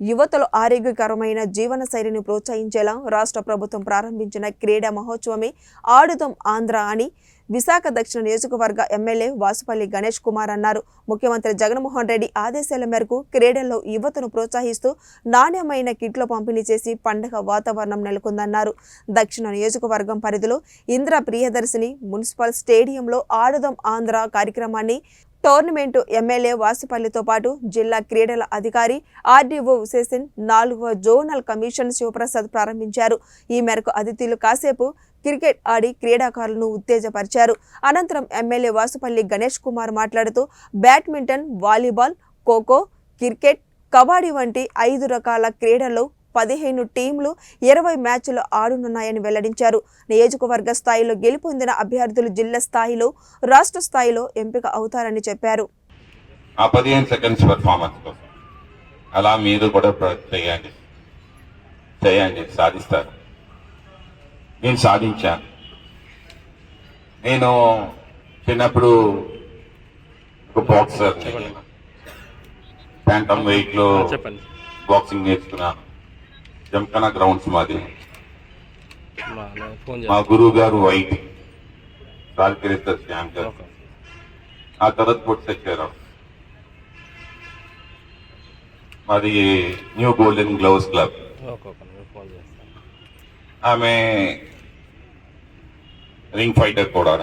యువతలో ఆరోగ్యకరమైన జీవన శైలిని ప్రోత్సహించేలా రాష్ట్ర ప్రభుత్వం ప్రారంభించిన క్రీడా మహోత్సవమే ఆడుదాం ఆంధ్ర అని విశాఖ దక్షిణ నియోజకవర్గ ఎమ్మెల్యే వాసుపల్లి గణేష్ కుమార్ అన్నారు. ముఖ్యమంత్రి జగన్మోహన్ రెడ్డి ఆదేశాల మేరకు క్రీడల్లో యువతను ప్రోత్సహిస్తూ నాణ్యమైన కిట్లు పంపిణీ చేసి పండగ వాతావరణం నెలకొందన్నారు. దక్షిణ నియోజకవర్గం పరిధిలో ఇంద్ర ప్రియదర్శిని మున్సిపల్ స్టేడియంలో ఆడుదాం ఆంధ్ర కార్యక్రమాన్ని టోర్నమెంటు ఎమ్మెల్యే వాసుపల్లితో పాటు జిల్లా క్రీడల అధికారి ఆర్డీఓ విశేషన్ నాలుగవ జోనల్ కమిషన్ శివప్రసాద్ ప్రారంభించారు. ఈ మేరకు అతిథులు కాసేపు క్రికెట్ ఆడి క్రీడాకారులను ఉత్తేజపరిచారు. అనంతరం ఎమ్మెల్యే వాసుపల్లి గణేష్ కుమార్ మాట్లాడుతూ badminton volleyball kho kho cricket kabaddi వంటి ఐదు రకాల క్రీడల్లో పదిహేను టీంలు ఇరవై మ్యాచ్లు ఆడనున్నాయని వెల్లడించారు. నియోజకవర్గ స్థాయిలో గెలుపొందిన అభ్యర్థులు జిల్లా స్థాయిలో రాష్ట్ర స్థాయిలో ఎంపిక అవుతారని చెప్పారు. ఆ పదిహేను సెకండ్స్ పర్ఫార్మెన్స్ కోసం. అలా మీరు కూడా చేయండి. చేయండి సాధిస్తారు. నేను సాధించాను. నేను చిన్నప్పుడు ఒక బాక్సర్ ప్యాంటమ్ వెయిట్లో చెప్పండి. బాక్సింగ్ నేర్చుకున్నాను. జంకనా గ్రౌండ్స్ మాది. మా గురువు గారు వైట్. రాజకీయ శ్యామ్ గారు ఆ తర్వాత పొట్టి తెచ్చారు మాది న్యూ గోల్డెన్ గ్లౌస్ క్లబ్. ఆమె రింగ్ ఫైటర్ కూడా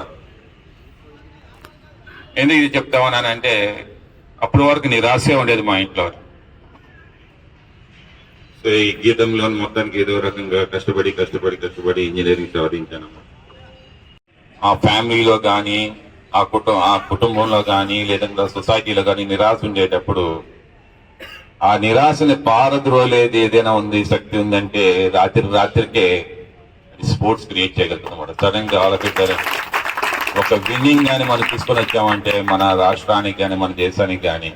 ఎందుకు ఇది చెప్తామని అంటే అప్పటి వరకు నిరాశ ఉండేది మా ఇంట్లో. సో ఈ గీతంలో మొత్తానికి ఏదో రకంగా కష్టపడి కష్టపడి కష్టపడి ఇంజనీరింగ్ సాధించాను ఆ ఫ్యామిలీలో కానీ ఆ కుటుంబ ఆ కుటుంబంలో కానీ లేదంటే సొసైటీలో కానీ నిరాశ ఉండేటప్పుడు ఆ నిరాశని పారద్రోలేది ఏదైనా ఉంది శక్తి ఉందంటే రాత్రి రాత్రికే స్పోర్ట్స్ క్రియేట్ చేయగలుగుతాం సడన్గా ఆలోచించారు ఒక విన్నింగ్ కానీ మనం తీసుకొని వచ్చామంటే మన రాష్ట్రానికి కానీ మన దేశానికి కానీ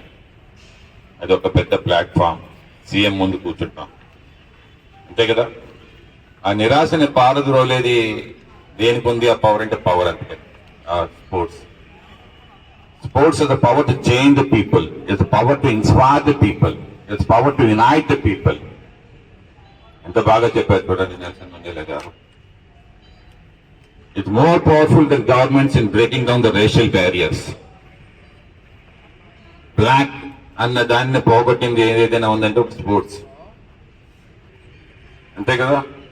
అది ఒక పెద్ద ప్లాట్ఫామ్. సీఎం ముందు కూర్చుంటాం. అంతే కదా? ఆ నిరాశని పారద్రోలేది దేనికి ఉంది ఆ పవర్ అంటే పవర్ అంతే. Sports sports is the power to change the people it's power to inspire the people it's power to unite the people ఎంత బాగా చెప్పారు చూడండి Nelson Mandela garu. It's more powerful than governments in breaking down the racial barriers black అన్న దాన్ని పోగొట్టింది ఏదైనా ఉందంటే ఒక sports ¿Entendido?